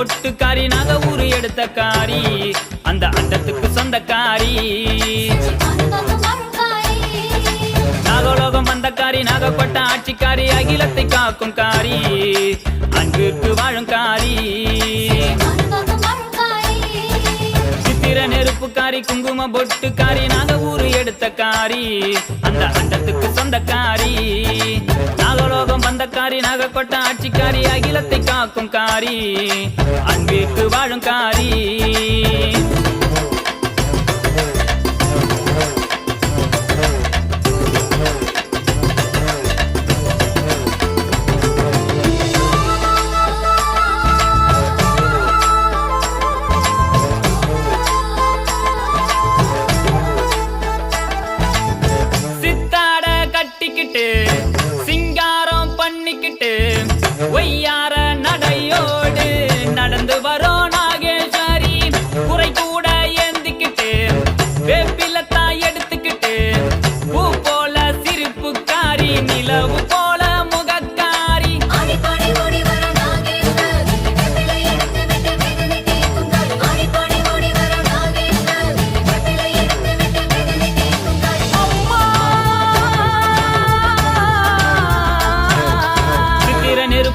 பொட்டுக்காரி நக ஊரு எடுத்த காரி. அந்த அண்டத்துக்கு சொந்தக்காரி. நாகலோகம் காரி நாகப்பட்ட ஆட்சிக்காரி அகிலத்தை காக்கும் காரி. பூக்காரி குங்கும பொட்டுக்காரி நாங்க ஊரு எடுத்த காரி அந்த அண்டத்துக்கு சொந்தக்காரி. நாகலோகம் வந்தக்காரி நாகப்பட்ட ஆட்சிக்காரி அகிலத்தை காக்கும் காரி அன்பிற்கு வாழும் காரி.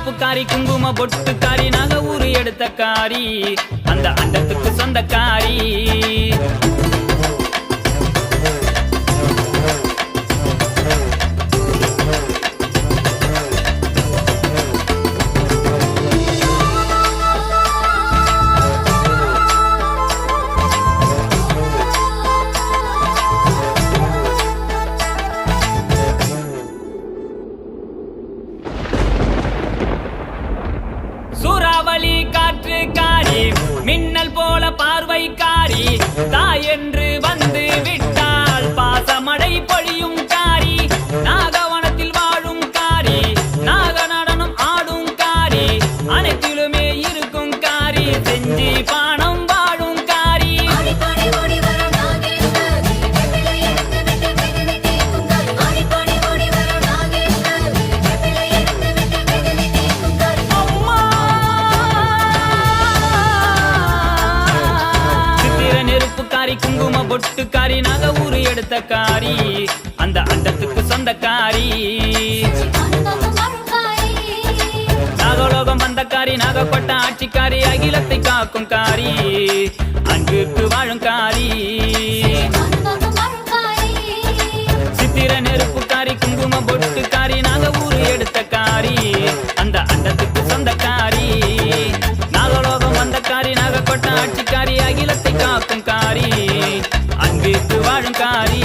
காரி நெருப்புக்காரி குங்கும பொட்டுக்காரி நகை ஊரு எடுத்த காரி. அந்த அண்டத்துக்கு சொந்தக்காரி. சூறாவளி காற்று காரி மின்னல் போல பார்வை காரி தாய் என்று காரி குங்கும பொட்டு காரி நக ஊரு எடுத்த காரி அந்த அண்டத்துக்கு சொந்த காரி நாகலோகம் வந்த காரி நாகப்பட்ட ஆட்சிக்காரி அகிலத்தை காக்கும் காரி அன்புக்கு வாழும் காரி. அன்பிற்கு வாழும் காரி.